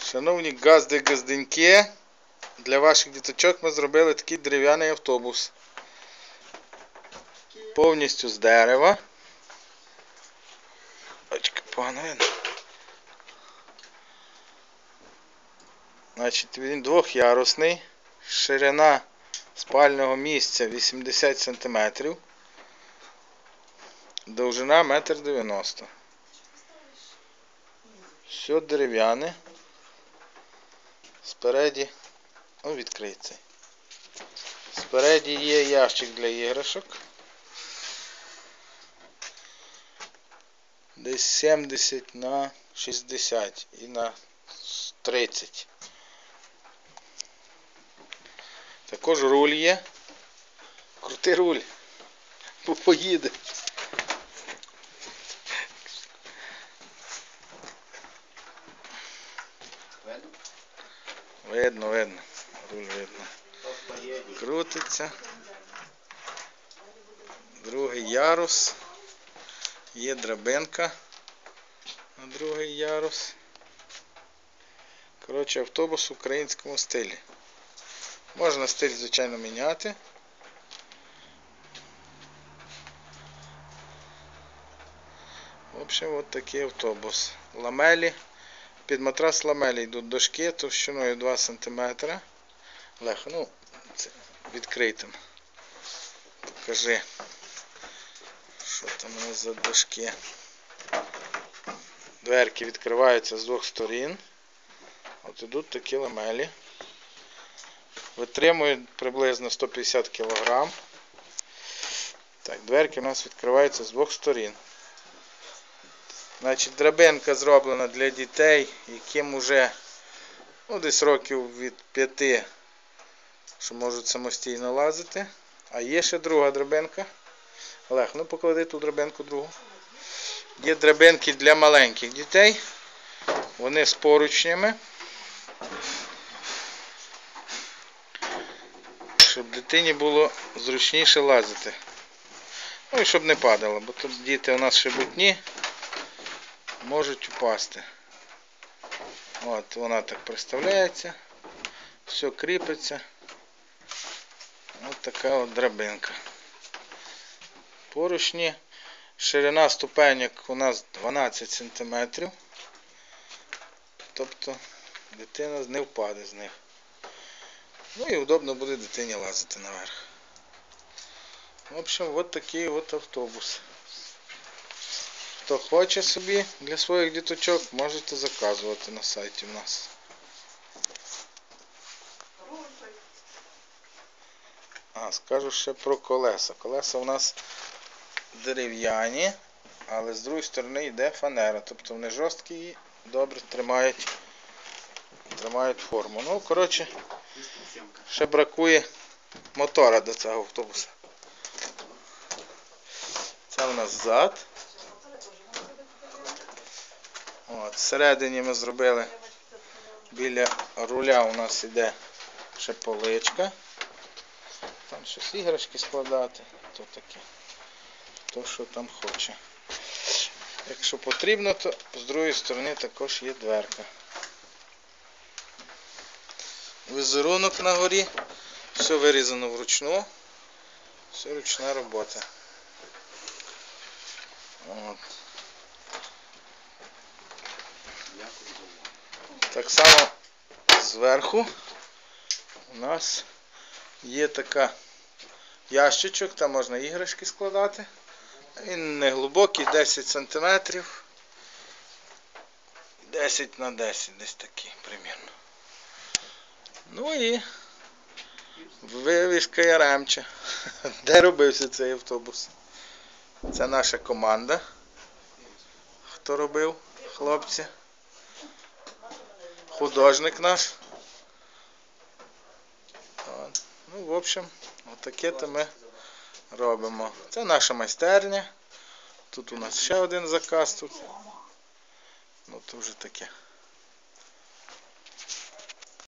Шановні газди-газденьки, для ваших діточок ми зробили такий дерев'яний автобус. Повністю з дерева. Очки погано видно. Значить, він двохярусний. Ширина спального місця 80 см. Довжина 1,90 м. Все дерев'яне. Спереді, ну відкриється. Спереді є ящик для іграшок. Десь 70 на 60 і на 30. Також руль є. Крутий руль. Бо поїде. Видно, видно. Руль видно. Крутиться. Другий ярус. Є драбинка на другий ярус. Коротше, автобус в українському стилі. Можна стиль, звичайно, міняти. В общем, от такий автобус. Ламелі. Під матрас ламелі йдуть дошки товщиною 2 см. Легко, ну, це відкритим. Покажи, що там у нас за дошки. Дверки відкриваються з двох сторін. От ідуть такі ламелі. Витримують приблизно 150 кг. Так, дверки у нас відкриваються з двох сторін. Значить, драбинка зроблена для дітей, яким вже ну, десь років від 5, що можуть самостійно лазити. А є ще друга драбинка. Олег, ну поклади ту драбинку другу. Є драбинки для маленьких дітей. Вони з поручнями. Щоб дитині було зручніше лазити. Ну і щоб не падало, бо тут діти у нас шебутні можуть впасти. От вона так представляється, все кріпиться. Ось така от драбинка. Поручні. Ширина ступеньок у нас 12 см. Тобто дитина не впаде з них. Ну і удобно буде дитині лазити наверх. В общем, от такий от автобус. Хто хоче собі для своїх діточок, можете заказувати на сайті в нас. А, скажу ще про колеса. Колеса у нас дерев'яні, але з другої сторони йде фанера. Тобто вони жорсткі і добре тримають, тримають форму. Ну, коротше, ще бракує мотора до цього автобуса. Це у нас зад. От, Всередині ми зробили біля руля у нас іде ще поличка. Там щось іграшки складати, то таке. То, що там хоче. Якщо потрібно, то з другої сторони також є дверка. Візерунок на горі, все вирізано вручну, все ручна робота. От. Так само зверху у нас є така ящичок, там можна іграшки складати. Він не глибокий, 10 см. 10 на 10 десь такий примірно. Ну і вивіска Яремча. Де робився цей автобус? Це наша команда. Хто робив, хлопці? Художник наш. Ну, в общем, отаке то ми робимо. Це наша майстерня. Тут у нас ще один заказ тут. Ну то вже таке.